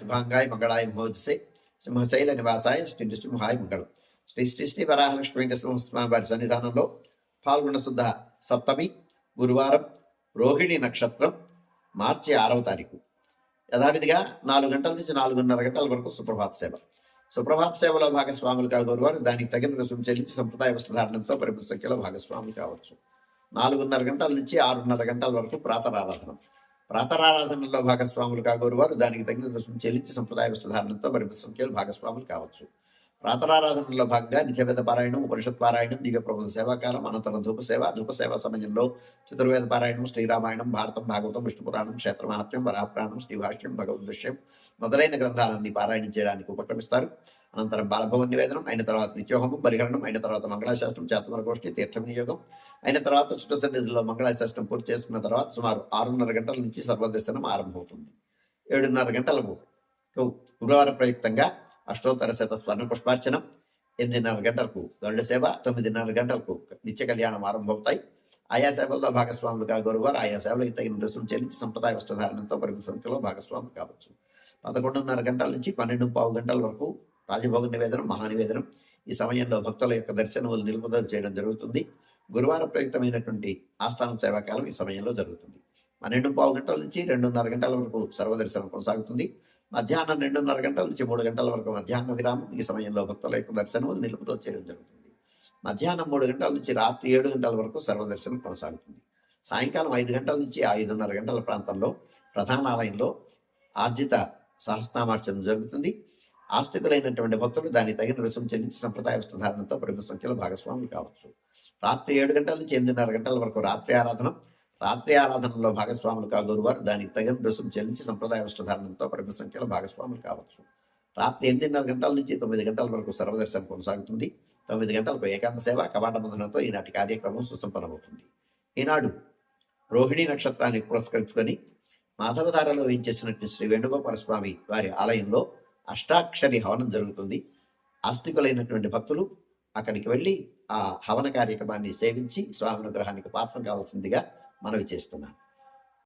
శుభాంగాయ మంగళాయ మహోజసే సింహశైల నివాసాయ శ్రీ నృసింహాయ మంగళం. శ్రీ శ్రీ శ్రీ వరాహలక్ష్మి నృసింహస్వామి వారి సన్నిధానంలో పాల్గొన్న శుద్ధ సప్తమి గురువారం రోహిణి నక్షత్రం మార్చి ఆరవ తారీఖు. యథావిధిగా నాలుగు గంటల నుంచి నాలుగున్నర గంటల వరకు సుప్రభాత సేవ. సుప్రభాత సేవలో భాగస్వాములు కాగోరువారు దానికి తగిన రుసుము చెల్లించి సంప్రదాయ వస్త్రధారణంతో పరిమిత సంఖ్యలో భాగస్వాములు కావచ్చు. నాలుగున్నర గంటల నుంచి ఆరున్నర గంటల వరకు ప్రాతరారాధన. ప్రాతరారాధనలో భాగస్వాములు కాగోరువారు దానికి తగిన రుసుము చెల్లించి సంప్రదాయ వస్తుధారణతో పరిమిత సంఖ్యలో భాగస్వాములు కావచ్చు. ప్రాతరారాధనలో భాగంగా నిత్యవేద పారాయణం ఉపనిషత్ పారాయణం దివ్య ప్రబంధ సేవాకాలం అనంతరం ధూప సేవ ధూప సేవ సమయంలో చతుర్వేద పారాయణం శ్రీరామాయణం భారతం భాగవతం విష్ణు పురాణం క్షేత్ర మహాత్మ్యం వరాపురాణం శ్రీభాష్యం భగవద్విషయం మొదలైన గ్రంథాలన్నీ పారాయణం చేయడానికి ఉపక్రమిస్తారు. అనంతరం బాలభవన్ నివేదనం అయిన తర్వాత నిత్యోహము పరిగణనం అయిన తర్వాత మంగళాశాస్త్రం చేతమరగోష్ఠి తీర్థ వినియోగం అయిన తర్వాత చుట్ట సన్నిధిలో మంగళాశాస్త్రం పూర్తి చేసుకున్న తర్వాత సుమారు ఆరున్నర గంటల నుంచి సర్వదర్శనం ఆరంభమవుతుంది. ఏడున్నర గంటలకు గురువారం ప్రయుక్తంగా అష్టోత్తర శత స్వర్ణ పుష్పార్చనం ఎనిమిదిన్నర గంటలకు గరుడ సేవ తొమ్మిదిన్నర గంటలకు నిత్య కళ్యాణం ఆరంభమవుతాయి. ఆయా సేవల్లో భాగస్వాములుగా గురువారు ఆయా సేవలకు తగిన రుసుము చెల్లించి సంప్రదాయ వస్త్రధారణంతో పరిమిత సంఖ్యలో భాగస్వాములు కావచ్చు. పదకొండున్నర గంటల నుంచి పన్నెండు పావు గంటల వరకు రాజభోగ నివేదనం మహానివేదనం ఈ సమయంలో భక్తుల యొక్క దర్శనములు నిలుపుదల చేయడం జరుగుతుంది. గురువార ప్రయుక్తమైనటువంటి ఆస్థానం సేవాకాలం ఈ సమయంలో జరుగుతుంది. పన్నెండు పావు గంటల నుంచి రెండున్నర గంటల వరకు సర్వదర్శనం కొనసాగుతుంది. మధ్యాహ్నం రెండున్నర గంటల నుంచి మూడు గంటల వరకు మధ్యాహ్న విరామం ఈ సమయంలో భక్తుల యొక్క దర్శనములు నిలుపుదల చేయడం జరుగుతుంది. మధ్యాహ్నం మూడు గంటల నుంచి రాత్రి ఏడు గంటల వరకు సర్వదర్శనం కొనసాగుతుంది. సాయంకాలం ఐదు గంటల నుంచి ఐదున్నర గంటల ప్రాంతంలో ప్రధాన ఆలయంలో ఆర్జిత సహస్నామార్చన జరుగుతుంది. ఆస్తికులైనటువంటి భక్తులు దాని తగిన రుసుము చెల్లించి సంప్రదాయ వస్త్రధారణతో ప్రముఖ సంఖ్యలో భాగస్వాములు కావచ్చు. రాత్రి ఏడు గంటల నుంచి ఎనిమిదిన్నర గంటల వరకు రాత్రి ఆరాధన రాత్రి ఆరాధనలో భాగస్వాములు కాగోరువారు దానికి తగిన రుసుము చెల్లించి సంప్రదాయ వస్త్రధారణతో ప్రముఖ సంఖ్యలో భాగస్వాములు కావచ్చు. రాత్రి ఎనిమిదిన్నర గంటల నుంచి తొమ్మిది గంటల వరకు సర్వదర్శనం కొనసాగుతుంది. తొమ్మిది గంటలకు ఏకాంత సేవ కవాట బంధనంతో ఈనాటి కార్యక్రమం సుసంపన్నమవుతుంది. ఈనాడు రోహిణి నక్షత్రాన్ని పురస్కరించుకొని మాధవధారలో వేయించేసినట్టు శ్రీ వేణుగోపాల స్వామి వారి ఆలయంలో అష్టాక్షరి హవనం జరుగుతుంది. ఆస్తికులైనటువంటి భక్తులు అక్కడికి వెళ్ళి ఆ హవన కార్యక్రమాన్ని సేవించి స్వామి అనుగ్రహానికి పాత్రం కావాల్సిందిగా మనవి చేస్తున్నాను.